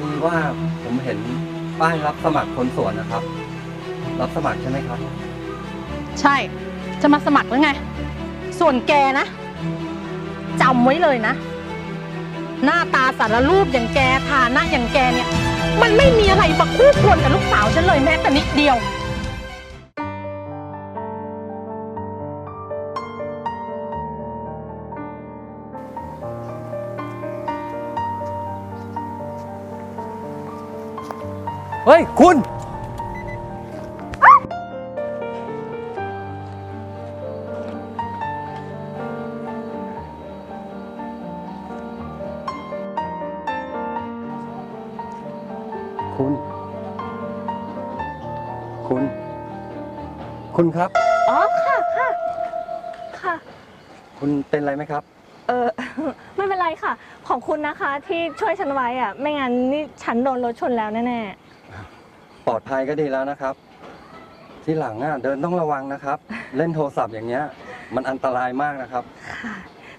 ดีว่าผมเห็นป้ายรับสมัครคนสวนนะครับ รับสมัครใช่ไหมครับ ใช่ จะมาสมัครหรือไง ส่วนแกนะจำไว้เลยนะ หน้าตาสารรูปอย่างแกฐานะอย่างแกเนี่ย มันไม่มีอะไรมาคู่ควรกับลูกสาวฉันเลยแม้แต่นิดเดียว เฮ้ย คุณ คุณ คุณ คุณครับ อ๋อค่ะค่ะ ค่ะ คุณเป็นอะไรไหมครับ เออ ไม่เป็นไรค่ะ ขอบคุณนะคะที่ช่วยฉันไว้อะไม่งั้นนี่ฉันโดนรถชนแล้วแน่ ปลอดภัยก็ดีแล้วนะครับ ที่หลังอะเดินต้องระวังนะครับ เล่นโทรศัพท์อย่างเงี้ย มันอันตรายมากนะครับๆค่ะ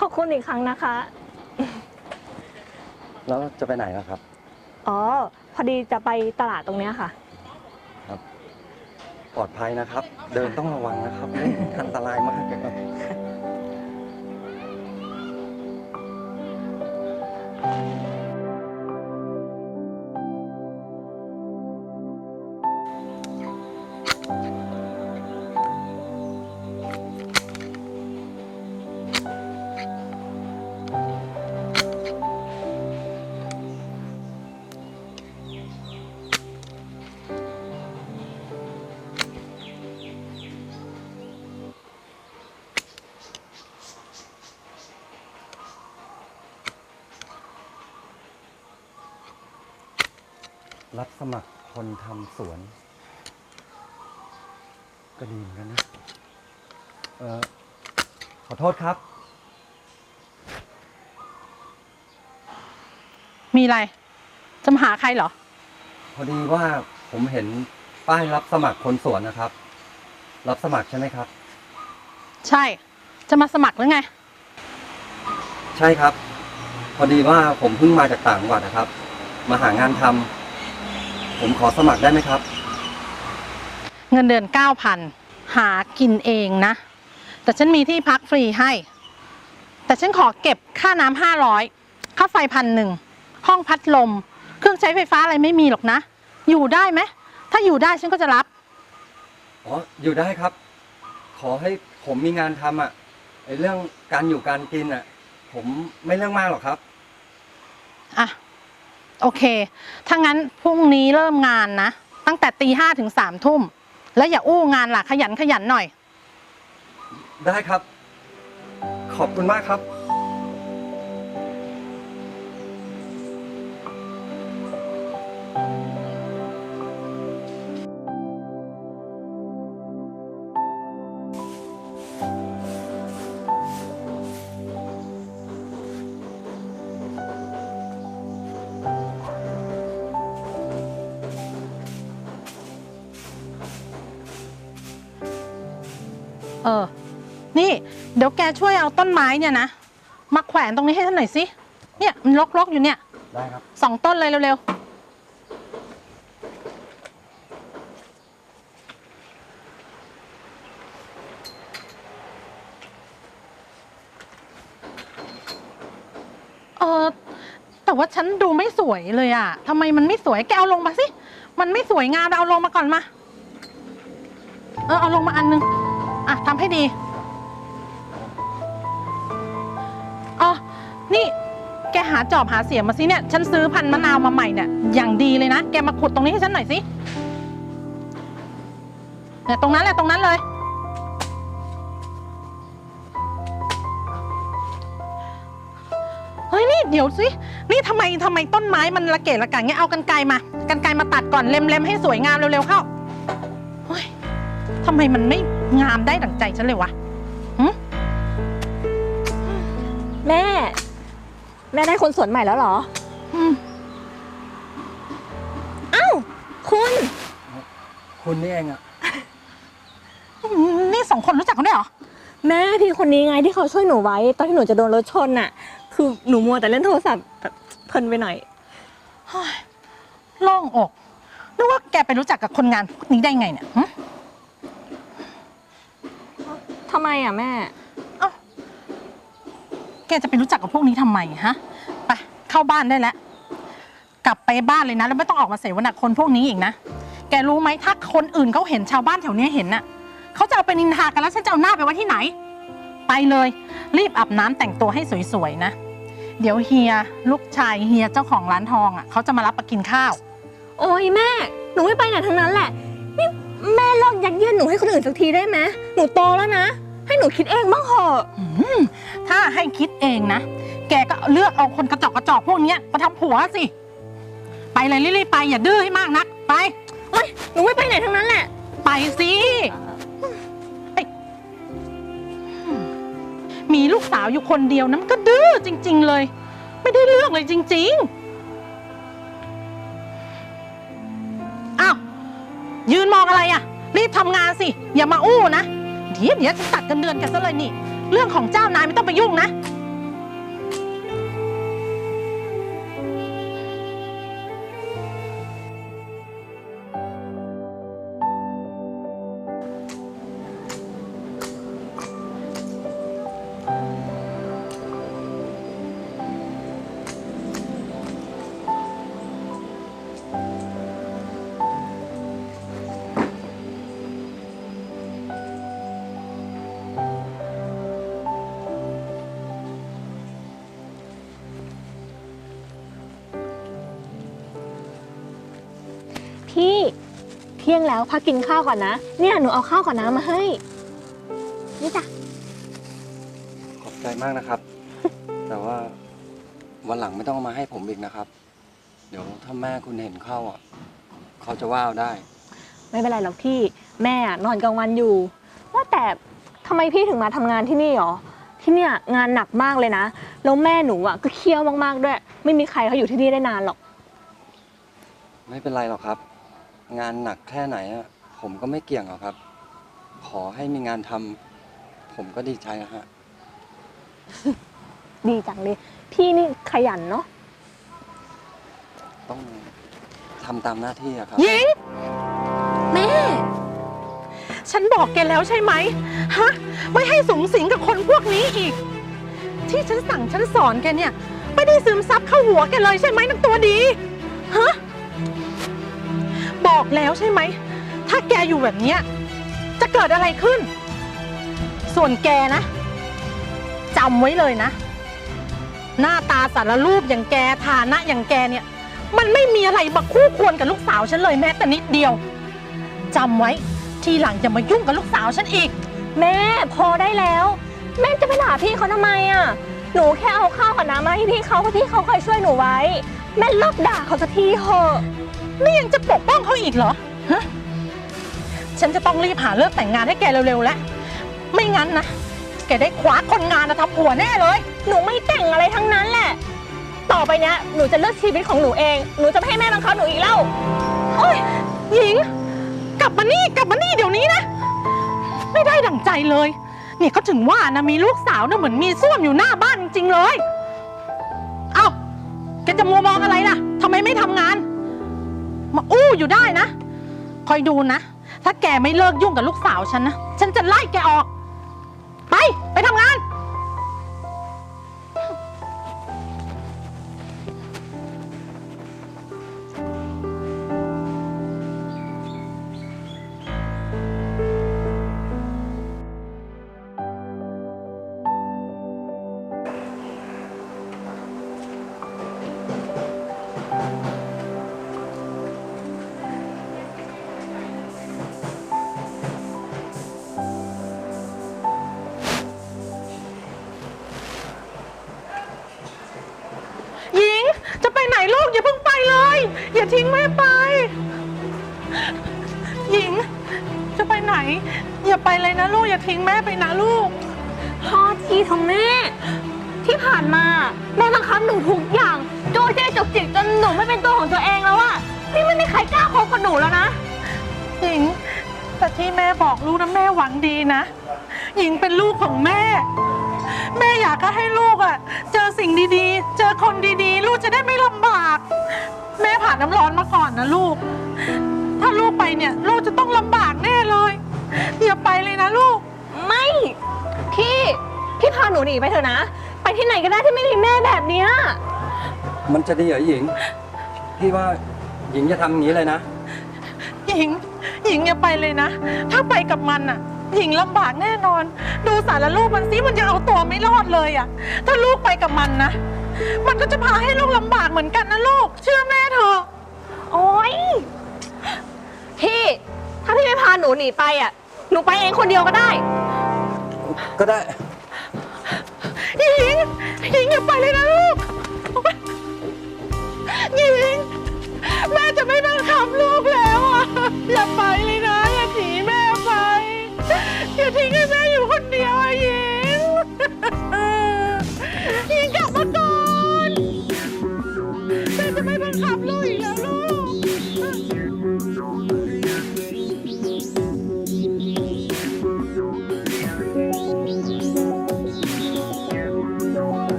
ขอบคุณอีกครั้งนะคะ แล้วจะไปไหนล่ะครับ อ๋อ พอดีจะไปตลาดตรงเนี้ยค่ะ ปลอดภัยนะครับ เดินต้องระวังนะครับเล่นอันตรายมากครับ รับสมัครคนทำสวน ก็ดีเหมือนกันนะ เออขอโทษครับ มีอะไร จะมาหาใครเหรอ พอดีว่าผมเห็นป้ายรับสมัครคนสวนนะครับ รับสมัครใช่ไหมครับ ใช่ จะมาสมัครหรือไง ใช่ครับ พอดีว่าผมเพิ่งมาจากต่างจังหวัดนะครับ มาหางานทำ ผมขอสมัครได้ไหมครับ เงินเดือน 9,000 หากินเองนะ แต่ฉันมีที่พักฟรีให้ แต่ฉันขอเก็บค่าน้ำ500 ค่าไฟพันหนึ่ง ห้องพัดลม เครื่องใช้ไฟฟ้าอะไรไม่มีหรอกนะ อยู่ได้ไหม ถ้าอยู่ได้ฉันก็จะรับ อ๋อ อยู่ได้ครับ ขอให้ผมมีงานทำอะไอเรื่องการอยู่การกินอะ ผมไม่เรื่องมากหรอกครับ อะ โอเค ถ้างั้นพรุ่งนี้เริ่มงานนะ ตั้งแต่ตีห้าถึงสามทุ่ม แล้วอย่าอู้งานล่ะขยันขยันหน่อย ได้ครับ ขอบคุณมากครับ เออ นี่เดี๋ยวแกช่วยเอาต้นไม้เนี่ยนะ มาแขวนตรงนี้ให้ฉันหน่อยสิ เนี่ยมันรกๆอยู่เนี่ย ได้ครับ สองต้นเลยเร็วๆ เออ แต่ว่าฉันดูไม่สวยเลยอะทำไมมันไม่สวย แกเอาลงมาสิ มันไม่สวยงามเอาลงมาก่อนมา เออ เอาลงมาอันนึง อะทำให้ดีอ๋อนี่แกหาจอบหาเสียมมาสิเนี่ย ฉันซื้อพันธุ์มะนาวมาใหม่เนี่ย อย่างดีเลยนะ แกมาขุดตรงนี้ให้ฉันหน่อยสิเนี่ยตรงนั้นแหละตรงนั้นเลย เฮ้ยนี่เดี๋ยวสิ นี่ทำไมทำไมต้นไม้มันระเกะระกะเงี้ย เอากันไกรมา กันไกรมาตัดก่อนเล็มๆให้สวยงามเร็วๆเข้า เฮ้ยทำไมมันไม่ งามได้ดั่งใจฉันเลยวะแม่ แม่ได้คนสวนใหม่แล้วเหรอ อืมอ้าวคุณ คุณนี่เองอะนี่สองคนรู้จักกันด้วยเหรอ แม่พี่คนนี้ไงที่เขาช่วยหนูไว้ ตอนที่หนูจะโดนรถชนน่ะ คือหนูมัวแต่เล่นโทรศัพท์แบบเพลินไปหน่อยเฮ้ยโล่งอกนึกว่าแกไปรู้จักกับคนงานพวกนี้ได้ไงเนี่ยหึ อะแม่เอ้าแกจะไปรู้จักกับพวกนี้ทำไมฮะ ไปเข้าบ้านได้แล้ว กลับไปบ้านเลยนะ แล้วไม่ต้องออกมาเสวนาคนพวกนี้อีกนะ แกรู้ไหมถ้าคนอื่นเขาเห็นชาวบ้านแถวเนี้ยเห็นน่ะเขาจะเอาไปนินทากันแล้วฉันจะเอาหน้าไปไว้ที่ไหน ไปเลย รีบอาบน้ำแต่งตัวให้สวยๆนะ เดี๋ยวเฮียลูกชายเฮียเจ้าของร้านทองอะเขาจะมารับมากินข้าว โอ้ยแม่ หนูไม่ไปไหนทั้งนั้นแหละ นี่แม่เลิกยัดเยียดหนูให้คนอื่นสักทีได้ไหมหนูโตแล้วนะ ให้หนูคิดเองบ้างเถอะอืมถ้าให้คิดเองนะ แกก็เลือกเอาคนกระจอกกระจอกพวกเนี้ยมาทำผัวสิ ไปเลยรีบๆไปอย่าดื้อให้มากนัก ไปโอ้ยหนูไม่ไปไหนทั้งนั้นแหละ ไปสิไปมีลูกสาวอยู่คนเดียวนะมันก็ดื้อจริง ๆ เลย ไม่ได้เลือกเลยจริง ๆ อ้าว ยืนมองอะไรอะ รีบทำงานสิ อย่ามาอู้นะ เดี๋ยวเดี๋ยวจะตัดกันเดือนกันซะเลยนี่ เรื่องของเจ้านายไม่ต้องไปยุ่งนะ ที่ยงแล้วพักกินข้าวก่อนนะ เนี่ยหนูเอาข้าวกับน้ำมาให้ นี่จ้ะ ขอบใจมากนะครับ แต่ว่าวันหลังไม่ต้องเอามาให้ผมอีกนะครับ เดี๋ยวถ้าแม่คุณเห็นเข้าอะ เขาจะว่าเอาได้ ไม่เป็นไรหรอกพี่แม่อะนอนกลางวันอยู่ ว่าแต่ทำไมพี่ถึงมาทำงานที่นี่หรอ ที่เนี่ยงานหนักมากเลยนะ แล้วแม่หนูอะก็เคี่ยวมากๆด้วย ไม่มีใครเขาอยู่ที่นี่ได้นานหรอก ไม่เป็นไรหรอกครับ งานหนักแค่ไหนอะผมก็ไม่เกี่ยงหรอกครับ ขอให้มีงานทำผมก็ดีใจแล้วฮะ ดีจังเลย พี่นี่ขยันเนาะต้องทำตามหน้าที่อะครับ หญิง แม่ ฉันบอกแกแล้วใช่ไหมฮะ ไม่ให้สูงสิงกับคนพวกนี้อีก ที่ฉันสั่งฉันสอนแกเนี่ย ไม่ได้ซึมซับเข้าหัวแกเลยใช่ไหมนักตัวดีฮะ บอกแล้วใช่ไหม ถ้าแกอยู่แบบเนี้ยจะเกิดอะไรขึ้น ส่วนแกนะจำไว้เลยนะ หน้าตาสารรูปอย่างแกฐานะอย่างแกเนี่ย มันไม่มีอะไรมาคู่ควรกับลูกสาวฉันเลยแม้แต่นิดเดียวจำไว้ทีหลังอย่ามายุ่งกับลูกสาวฉันอีก แม่พอได้แล้ว แม่จะไปด่าพี่เขาทำไมอะ หนูแค่เอาข้าวกับน้ำมาให้พี่เขาเพราะพี่เขาเคยช่วยหนูไว้ แม่เลิกด่าเขาสักทีเถอะนี่ยังจะปกป้องเขาอีกเหรอฮะฉันจะต้องรีบหาเลิกแต่งงานให้แกเร็วๆแล้วไม่งั้นนะแกได้คว้าคนงานมาทำผัวแน่เลย หนูไม่แต่งอะไรทั้งนั้นแหละ ต่อไปเนี้ยหนูจะเลือกชีวิตของหนูเอง หนูจะไม่ให้แม่บังคับหนูอีกแล้วโอ้ยหญิง กลับมานี่กลับมานี่เดี๋ยวนี้นะ ไม่ได้ดั่งใจเลย เนี่ยก็ถึงว่านะมีลูกสาวนะเหมือนมีส้วมอยู่หน้าบ้านจริงๆเลย เอ้าแกจะมัวมองอะไรล่ะทำไมไม่ทำงาน มาอู้อยู่ได้นะ คอยดูนะ ถ้าแกไม่เลิกยุ่งกับลูกสาวฉันนะ ฉันจะไล่แกออก ไป ไปทำงาน ทิ้งแม่ไป หญิง จะไปไหน อย่าไปเลยนะลูก อย่าทิ้งแม่ไปนะลูกพอทีเถอะแม่ ที่ผ่านมาแม่บังคับหนูทุกอย่างโจเจจุกจิกจนหนูไม่เป็นตัวของตัวเองแล้วอะนี่ไม่มีใครกล้าคบกับหนูแล้วนะ หญิง แต่ที่แม่บอกลูกนะแม่หวังดีนะ หญิงเป็นลูกของแม่ แม่อยากจะให้ลูกอะ่ะเจอสิ่งดีๆ เจอคนดีๆ ลูกจะได้ไม่ลำบาก แม่ผ่านน้ำร้อนมาก่อนนะลูก ถ้าลูกไปเนี่ยลูกจะต้องลำบากแน่เลยอย่าไปเลยนะลูก ไม่พี่พี่พาหนูหนีไปเถอะนะ ไปที่ไหนก็ได้ที่ไม่มีแม่แบบเนี้ยมันจะดีเหรอหญิง พี่ว่าหญิงจะทำอย่างนี้เลยนะ หญิง หญิงอย่าไปเลยนะ ถ้าไปกับมันอะ หญิงลำบากแน่นอน ดูสารลูกมันสิมันยังเอาตัวไม่รอดเลยอะถ้าลูกไปกับมันนะ มันก็จะพาให้ลูกลำบากเหมือนกันนะลูก เชื่อแม่เถอะโอ๊ยพี่ถ้าพี่ไม่พาหนูหนีไปอะ หนูไปเองคนเดียวก็ได้ ก็ได้ หญิงหญิงอย่าไปเลยนะลูกหญิง